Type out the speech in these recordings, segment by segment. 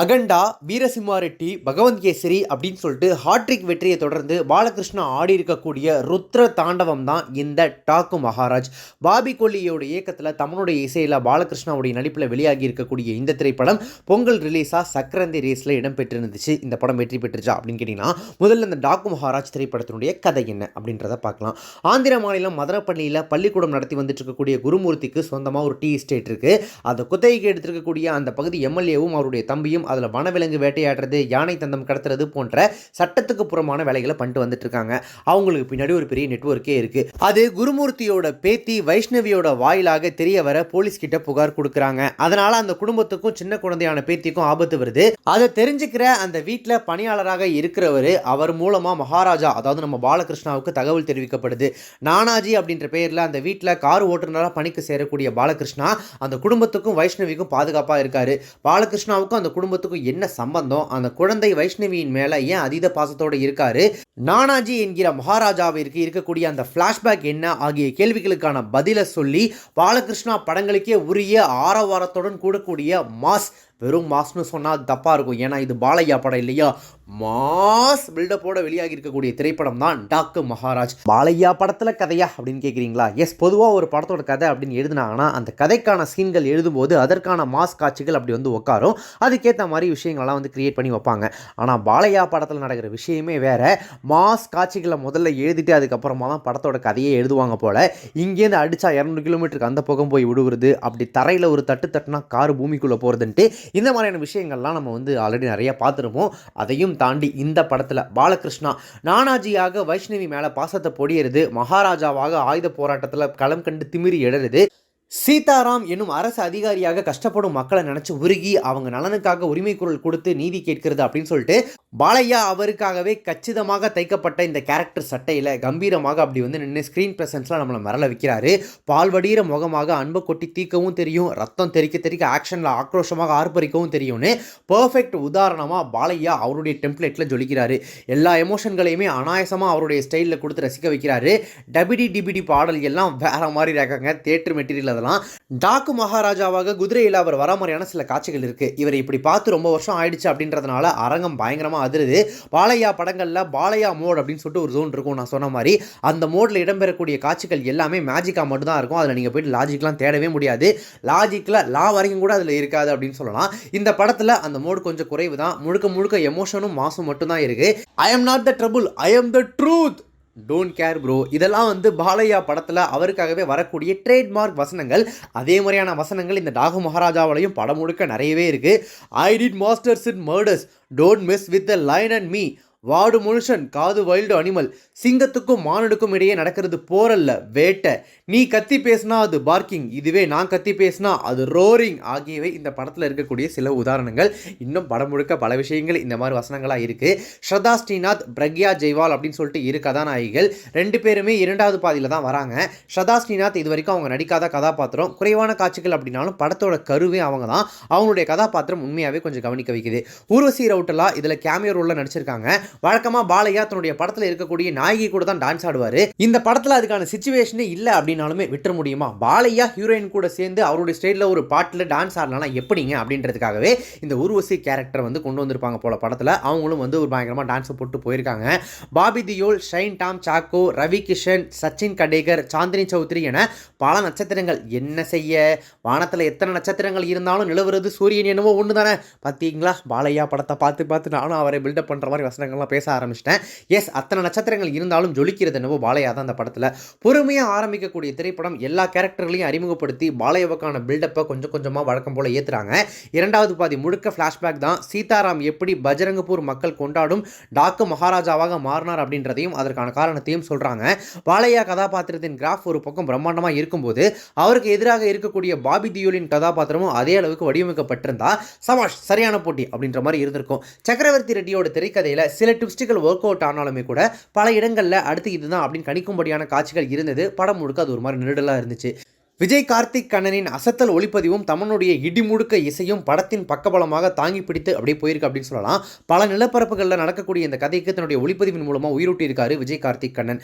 அகண்டா வீரசிம்மாரெட்டி பகவந்த் கேசரி அப்படின்னு சொல்லிட்டு ஹாட்ரிக் வெற்றியை தொடர்ந்து பாலகிருஷ்ணா ஆடி இருக்கக்கூடிய ருத்ர தாண்டவம் தான் இந்த டாக்கு மகாராஜ். பாபி கொல்லியோட இயக்கத்தில் தமிழுடைய இசையில் பாலகிருஷ்ணாவுடைய நடிப்பில் வெளியாகி இருக்கக்கூடிய இந்த திரைப்படம் பொங்கல் ரிலீஸாக சக்கரந்தி ரேஸில் இடம்பெற்றிருந்துச்சு. இந்த படம் வெற்றி பெற்றுச்சா அப்படின்னு கேட்டிங்கன்னா முதல்ல இந்த டாக்கு மகாராஜ் திரைப்படத்தினுடைய கதை என்ன அப்படின்றத பார்க்கலாம். ஆந்திர மாநிலம் மதுரப்பள்ளியில் பள்ளிக்கூடம் நடத்தி வந்துட்டு இருக்கக்கூடிய குருமூர்த்திக்கு சொந்தமாக ஒரு டீ எஸ்டேட் இருக்குது அதை குத்தகைக்கு எடுத்திருக்கக்கூடிய அந்த பகுதி எம்எல்ஏவும் அவருடைய தம்பியும் அதில் வனவிலங்கு வேட்டையாடுறது யானை தந்தம் கடத்துறது போன்ற சட்டத்துக்கு புறமான வேலைகளை பண்ணிட்டு வந்துட்டு இருக்காங்க அவங்களுக்கு பின்னாடி ஒரு பெரிய நெட்வொர்க்கே இருக்கு. அது குருமூர்த்தியோட பேத்தி வைஷ்ணவியோட வாயிலாக தெரிய வர போலீஸ் கிட்ட புகார் கொடுக்குறாங்க. அதனால அந்த குடும்பத்துக்கும் சின்ன குழந்தையான பேத்திக்கும் ஆபத்து வருது. அதை தெரிஞ்சுக்கிற அந்த வீட்டில் பணியாளராக இருக்கிறவர் அவர் மூலமா மகாராஜா அதாவது நம்ம பாலகிருஷ்ணாவுக்கு தகவல் தெரிவிக்கப்படுது. நானாஜி அப்படின்ற பெயரில் அந்த வீட்டில் கார் ஓட்டுநராக பணிக்கு சேரக்கூடிய பாலகிருஷ்ணா அந்த குடும்பத்துக்கும் வைஷ்ணவிக்கும் பாதுகாப்பாக இருக்காரு. பாலகிருஷ்ணாவுக்கும் அந்த குடும்ப குடும்பத்துக்கும் என்ன சம்பந்தம்? அந்த குழந்தை வைஷ்ணவியின் மேலே ஏன் அதீத பாசத்தோடு இருக்காரு? நானாஜி என்கிற மகாராஜாவிற்கு இருக்கக்கூடிய அந்த ஃப்ளாஷ்பேக் என்ன? ஆகிய கேள்விகளுக்கான பதிலை சொல்லி பாலகிருஷ்ணா படங்களுக்கே உரிய ஆரவாரத்துடன் கூடக்கூடிய மாஸ் வெறும் மாஸ்னு சொன்னால் தப்பாக இருக்கும். ஏன்னா இது பாலையா படம் இல்லையா? மாஸ் பில்டப்போட வெளியாகி இருக்கக்கூடிய திரைப்படம் தான் டாக்கு மகாராஜ். பாலையா படத்தில் கதையா அப்படின்னு கேட்குறீங்களா எஸ் பொதுவாக ஒரு படத்தோட கதை அப்படின்னு எழுதுனாங்கன்னா அந்த கதைக்கான சீன்கள் எழுதும்போது அதற்கான மாஸ் காட்சிகள் அப்படி வந்து உட்காரும் அதுக்கேற்ற மாதிரி விஷயங்கள்லாம் வந்து கிரியேட் பண்ணி வைப்பாங்க. ஆனால் பாலையா படத்தில் நடக்கிற விஷயமே வேற. மாஸ் காட்சிகளை முதல்ல எழுதிட்டு அதுக்கப்புறமா தான் படத்தோட கதையே எழுதுவாங்க போல. இங்கேருந்து அடித்தா இரநூறு கிலோமீட்டருக்கு அந்த பக்கம் போய் விடுவது அப்படி தரையில் ஒரு தட்டு தட்டுனா கார் பூமிக்குள்ளே போகிறதுன்ட்டு இந்த மாதிரியான விஷயங்கள்லாம் நம்ம வந்து ஆல்ரெடி நிறைய பார்த்துருப்போம். அதையும் தாண்டி இந்த படத்தில் பாலகிருஷ்ணா நானாஜியாக வைஷ்ணவி மேலே பாசத்தை பொடியறது மகாராஜாவாக ஆயுத போராட்டத்தில் களம் கண்டு திமிரி எழறது சீதாராம் என்னும் அரசு அதிகாரியாக கஷ்டப்படும் மக்களை நினச்சி உருகி அவங்க நலனுக்காக உரிமை குரல் கொடுத்து நீதி கேட்கிறது அப்படின்னு சொல்லிட்டு பாலையா அவருக்காகவே கச்சிதமாக தைக்கப்பட்ட இந்த கேரக்டர் சட்டையில் கம்பீரமாக அப்படி வந்து நின்று ஸ்க்ரீன் ப்ரெசன்ஸ்லாம் நம்மளை மரல வைக்கிறாரு. பால்வடிகிற முகமாக அன்பை கொட்டி தீக்கவும் தெரியும். ரத்தம் தெறிக்க தெறிக்க ஆக்ஷனில் ஆக்ரோஷமாக ஆர்ப்பரிக்கவும் தெரியும்னு பர்ஃபெக்ட் உதாரணமாக பாலையா அவருடைய டெம்ப்ளேட்டில் ஜொலிக்கிறாரு எல்லா எமோஷன்களையுமே அனாயசமாக அவருடைய ஸ்டைலில் கொடுத்து ரசிக்க வைக்கிறாரு. டபிடி டிபிடி பாடல் எல்லாம் வேற மாதிரி இருக்காங்க. தேட்டர் மெட்டீரியல் அதெல்லாம் டாக்கு மகாராஜாவாக குதிரையில் அவர் வர மாதிரியான சில காட்சிகள் இருக்கு. இவரை இப்படி பார்த்து ரொம்ப வருஷம் ஆயிடுச்சு அப்படின்றதுனால அரங்கம் பயங்கரமாக அதிருது. பாலையா படங்களில் பாலையா மோட் அப்படின்னு சொல்லிட்டு ஒரு ஜோன் இருக்கும் நான் சொன்ன மாதிரி. அந்த மோடில் இடம்பெறக்கூடிய காட்சிகள் எல்லாமே மேஜிக்காக மட்டும்தான் இருக்கும். அதில் நீங்கள் போயிட்டு லாஜிக்லாம் தேடவே முடியாது. லாஜிக்கில் லா வரைக்கும் கூட அதில் இருக்காது அப்படின்னு சொல்லலாம். இந்த படத்தில் அந்த மோடு கொஞ்சம் குறைவு தான் முழுக்க முழுக்க எமோஷனும் மாசும் மட்டும்தான் இருக்கு. I am not the trouble I am the truth don't care bro இதெல்லாம் வந்து பாலையா படத்தில் அவருக்காகவே வரக்கூடிய ட்ரேட்மார்க் வசனங்கள். அதே மாதிரியான வசனங்கள் இந்த டாகு மகாராஜாவிலையும் படம் முழுக்க நிறையவே இருக்குது I did masters in murders don't miss with the line and me வாடு முனுஷன் காது வைல்டு அனிமல். சிங்கத்துக்கும் மானுடுக்கும் இடையே நடக்கிறது போரல்ல வேட்டை. நீ கத்தி பேசினா அது பார்க்கிங் இதுவே நான் கத்தி பேசினா அது ரோரிங் ஆகியவை இந்த படத்தில் இருக்கக்கூடிய சில உதாரணங்கள். இன்னும் படம் முழுக்க பல விஷயங்கள் இந்த மாதிரி வசனங்களாக இருக்குது ஸ்ரதா ஸ்ரீநாத் பிரக்யா ஜெய்வால் அப்படின்னு சொல்லிட்டு இரு கதாநாயகிகள். ரெண்டு பேருமே இரண்டாவது பாதியில் தான் வராங்க. ஸ்ரதா ஸ்ரீநாத் இது வரைக்கும் அவங்க நடிக்காத கதாபாத்திரம். குறைவான காட்சிகள் அப்படின்னாலும் படத்தோட கருவே அவங்க தான். அவங்களுடைய கதாபாத்திரம் உண்மையாகவே கொஞ்சம் கவனிக்க வைக்குது. ஊர்வசி ரவுட்டலா இதில் கேமியோ ரோலில் நடிச்சிருக்காங்க. வழக்கமாக பாலையா தன்னுடைய படத்தில் இருக்கக்கூடிய நாயகி கூட தான் டான்ஸ் ஆடுவார். இந்த படத்தில் அதுக்கான சுச்சுவேஷனே இல்லை அப்படின்னாலுமே விட்டுற முடியுமா? பாலையா ஹீரோயின் கூட சேர்ந்து அவருடைய ஸ்டைலில் ஒரு பாட்டில் டான்ஸ் ஆடலாம் எப்படிங்க அப்படின்றதுக்காகவே இந்த உருவசி கேரக்டர் வந்து கொண்டு வந்திருப்பாங்க போல படத்தில். அவங்களும் வந்து ஒரு பயங்கரமாக டான்ஸை போட்டு போயிருக்காங்க. பாபி தியோல் ஷைன் டாம் சாக்கோ ரவி கிஷன் சச்சின் கடேகர் சாந்தினி சௌத்ரி என பல நட்சத்திரங்கள். என்ன செய்ய? வானத்தில் எத்தனை நட்சத்திரங்கள் இருந்தாலும் நிலவுறது சூரியன் என்னவோ ஒன்று தானே பார்த்தீங்களா பாலையா படத்தை பார்த்து பார்த்து நானும் அவரை பில்டப் பண்ணுற மாதிரி வசனங்கள்லாம் பேச ஆரம்பிச்சிட்டேன். எஸ் அத்தனை நட்சத்திரங்கள் இருந்தாலும் ஜொலிக்கிறது என்னவோ பாலையா தான் அந்த படத்தில். பொறுமையாக ஆரம்பிக்கக்கூடிய திரைப்படம் எல்லா கேரக்டர்களையும் அறிமுகப்படுத்தி பாலையாவுக்கான பில்டப்பை கொஞ்சம் கொஞ்சமாக வழக்கம் போல் ஏற்றுறாங்க இரண்டாவது பாதி முழுக்க ஃப்ளாஷ்பேக் தான். சீதாராம் எப்படி பஜரங்கபூர் மக்கள் கொண்டாடும் டாக்கு மகாராஜாவாக மாறினார் அப்படின்றதையும் அதற்கான காரணத்தையும் சொல்கிறாங்க பாலையா கதாபாத்திரத்தின் கிராஃப் ஒரு பக்கம் பிரம்மாண்டமாக இருக்கும்போது அவருக்கு எதிராக இருக்கக்கூடிய பாபி தியோலின் கதாபாத்திரமும் அதே அளவுக்கு வடிவமைக்கப்பட்டிருந்தா சமாஷ் சரியான போட்டி அப்படின்ற மாதிரி இருந்திருக்கும். சக்கரவர்த்தி ரெட்டியோட திரைக்கதையில் சில ட்விஸ்ட்டுகள் ஒர்க் அவுட் ஆனாலுமே கூட பல இடங்களில் அடுத்து இதுதான் அப்படின்னு கணிக்கும்படியான காட்சிகள் இருந்தது. படம் முழுக்க அது ஒரு மாதிரி நெருடலாக இருந்துச்சு. விஜய் கார்த்திக் கண்ணனின் அசத்தல் ஒளிப்பதிவும் தமனுடைய இடிமுடுக்க இசையும் படத்தின் பக்கபலமாக தாங்கி பிடித்து அப்படியே போயிருக்கு அப்படின்னு சொல்லலாம். பல நிலப்பரப்புகளில் நடக்கக்கூடிய இந்த கதைக்கு தன்னுடைய ஒளிப்பதிவின் மூலமாக உயிரூட்டி இருக்காரு விஜய் கார்த்திக் கண்ணன்.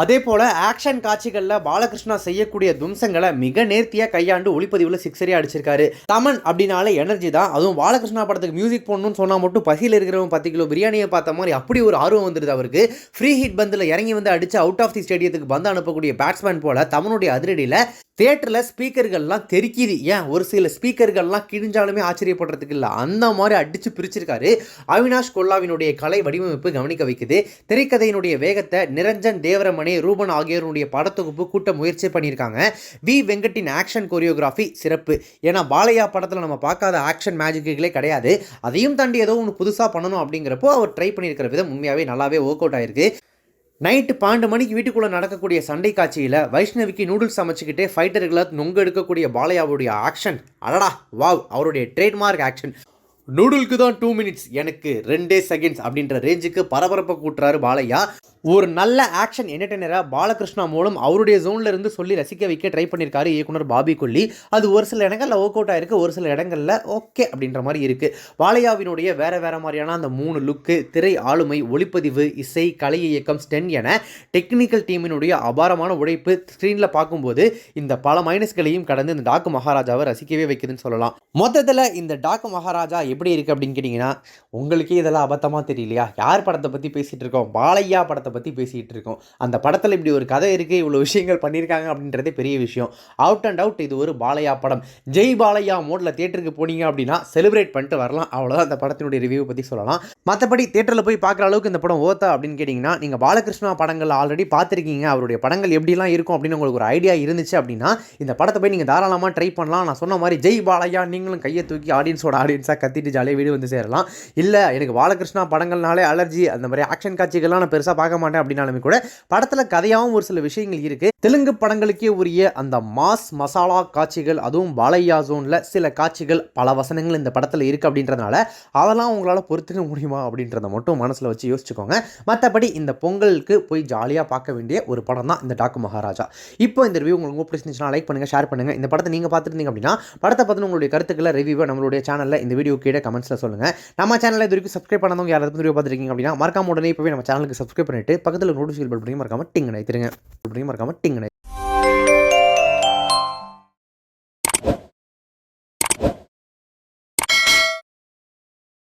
அதே போல் ஆக்ஷன் காட்சிகளில் பாலகிருஷ்ணா செய்யக்கூடிய தும்சங்களை மிக நேர்த்தியாக கையாண்டு ஒளிப்பதிவில் சிக்ஸரே அடிச்சிருக்காரு. தமன் அப்படின்னாலே எனர்ஜி தான். அதுவும் பாலகிருஷ்ணா படத்துக்கு மியூசிக் போடணும்னு சொன்னால் மட்டும் பசியில் இருக்கிறவங்க பத்து கிலோ பிரியாணியை பார்த்த மாதிரி அப்படி ஒரு ஆர்வம் வந்துடுது அவருக்கு. ஃப்ரீ ஹிட் பந்தில் இறங்கி வந்து அடிச்சு அவுட் ஆஃப் தி ஸ்டேடியத்துக்கு பந்து அனுப்பக்கூடிய பேட்ஸ்மேன் போல தமனுடைய அதிரடியில் தேட்டரில் ஸ்பீக்கர்கள்லாம் தெறிக்கிது ஏன்? ஒரு சில ஸ்பீக்கர்கள்லாம் கிழிஞ்சாலுமே ஆச்சரியப்படுறதுக்கு இல்லை. அந்த மாதிரி அடித்து பிரிச்சிருக்காரு. அவினாஷ் கொல்லாவினுடைய கலை வடிவமைப்பு கவனிக்க வைக்குது. திரைக்கதையினுடைய வேகத்தை நிரஞ்சன் தேவரமணி ரூபன் ஆகியோருடைய படத்தொகுப்பு கூட்ட முயற்சி பண்ணியிருக்காங்க. வி. வெங்கட்டின் ஆக்ஷன் கொரியோகிராஃபி சிறப்பு. ஏன்னா பாலையா படத்தில் நம்ம பார்க்காத ஆக்ஷன் மேஜிக்குகளே கிடையாது. அதையும் தாண்டி ஏதோ ஒன்று புதுசாக பண்ணணும் அப்படிங்கிறப்போ அவர் ட்ரை பண்ணியிருக்கிற விதம் உண்மையாகவே நல்லாவே ஒர்க் அவுட் ஆயிருக்கு. நைட்டு பன்னெண்டு மணிக்கு வீட்டுக்குள்ளே நடக்கக்கூடிய சண்டை காட்சியில் வைஷ்ணவிக்கு நூடுல்ஸ் சமைச்சிக்கிட்டே ஃபைட்டர்களை நொங்க எடுக்கக்கூடிய பாலையாவுடைய ஆக்ஷன் அடடா வாவ் அவருடைய ட்ரேட்மார்க் ஆக்ஷன் நூடுலுக்கு தான் டூ மினிட்ஸ் எனக்கு ரெண்டே செகண்ட்ஸ் அப்படின்ற ரேஞ்சுக்கு பரபரப்பை கூட்டுறாரு பாலையா. ஒரு நல்ல ஆக்ஷன் என்டர்டெய்னராக பாலகிருஷ்ணா மூலம் அவருடைய ஜோனில் இருந்து சொல்லி ரசிக்க வைக்க ட்ரை பண்ணியிருக்காரு இயக்குனர் பாபி கொல்லி. அது ஒரு சில இடங்களில் ஒர்க் அவுட் ஆயிருக்கு ஒரு சில இடங்களில் ஓகே அப்படின்ற மாதிரி இருக்குது பாலையாவினுடைய வேறு வேறு மாதிரியான அந்த மூணு லுக்கு திரை ஆளுமை ஒளிப்பதிவு இசை கலை இயக்கம் ஸ்டென் என டெக்னிக்கல் டீமினுடைய அபாரமான உழைப்பு ஸ்க்ரீனில் பார்க்கும்போது இந்த பல மைனஸ்களையும் கடந்து இந்த டாக்கு மகாராஜாவை ரசிக்கவே வைக்குதுன்னு சொல்லலாம். மொத்தத்தில் இந்த டாக்கு மகாராஜா எப்படி எப்படி இருக்குது அப்படின்னு கேட்டிங்கன்னா உங்களுக்கே இதெல்லாம் அபத்தமாக தெரியலையா? யார் படத்தை பற்றி பேசிகிட்டு இருக்கோம்? பாலையா படத்தை பற்றி பேசிகிட்டு இருக்கோம். அந்த படத்தில் இப்படி ஒரு கதை இருக்குது இவ்வளோ விஷயங்கள் பண்ணியிருக்காங்க அப்படின்றதே பெரிய விஷயம். அவுட் அண்ட் அவுட் இது ஒரு பாலையா படம். ஜெய் பாலையா மோடில் தேட்டருக்கு போனீங்க அப்படின்னா செலிப்ரேட் பண்ணிட்டு வரலாம். அவ்வளோதான் அந்த படத்தினுடைய ரிவ்யூ பற்றி சொல்லலாம். மற்றபடி தேட்டரில் போய் பார்க்குற அளவுக்கு இந்த படம் ஓத்தா அப்படின்னு கேட்டிங்கன்னா நீங்கள் பாலகிருஷ்ணா படங்கள் ஆல்ரெடி பார்த்துருக்கீங்க. அவருடைய படங்கள் எப்படிலாம் இருக்கும் அப்படின்னு உங்களுக்கு ஒரு ஐடியா இருந்துச்சு அப்படின்னா இந்த படத்தை போய் நீங்கள் தாராளமாக ட்ரை பண்ணலாம். நான் சொன்ன மாதிரி ஜெய் பாலையா நீங்களும் கையை தூக்கி ஆடியன்ஸோட ஆடியன்ஸாக கத்திட்டு ஜாலியாக வீடு வந்து சேரலாம். இல்லை எனக்கு பாலகிருஷ்ணா படங்கள்னாலே அலர்ஜி அந்த மாதிரி ஆக்ஷன் காட்சிகள்லாம் நான் பெருசாக பார்க்க மாட்டேன் அப்படின்னாலுமே கூட படத்தில் கதையாகவும் ஒரு சில விஷயங்கள் இருக்குது தெலுங்கு படங்களுக்கே உரிய அந்த மாஸ் மசாலா காட்சிகள் அதுவும் பாலையா ஜோனில் சில காட்சிகள் பல வசனங்கள் இந்த படத்தில் இருக்குது அப்படின்றதுனால அதெல்லாம் உங்களால் பொறுத்துக்க முடியுமா அப்படின்றத மட்டும் மனசில் வச்சு யோசிச்சுக்கோங்க. மற்றபடி இந்த பொங்கலுக்கு போய் ஜாலியாக பார்க்க வேண்டிய ஒரு படம் தான் இந்த டாக்கு மகாராஜா. இப்போ இந்த ரிவ்யூ உங்களுக்கு ரொம்ப பிடிச்சிருந்துச்சுன்னா லைக் பண்ணுங்கள் ஷேர் பண்ணுங்கள் இந்த படத்தை நீங்கள் பார்த்துருந்தீங்க அப்படின்னா படத்தை பற்றின உங்களுடைய கருத்துக்களை ரிவ்யூவை நம்மளுடைய சேனலில் இந்த வீடியோ கீழே கமெண்ட்ஸில் சொல்லுங்கள் நம்ம சேனலில் இது வரைக்கும் சப்ஸ்கிரைப் பண்ணாதவங்க யாராவது வீடியோ பார்த்துருக்கீங்க அப்படின்னா மறக்காம உடனே இப்போவே நம்ம சேனலுக்கு சப்ஸ்கிரைப் பண்ணிட்டு பக்கத்தில் நோட்டிஃபிகேஷன் பல் பண்ணி மறக்காம டிங்கனை திருங்க பண்ணி மறக்காம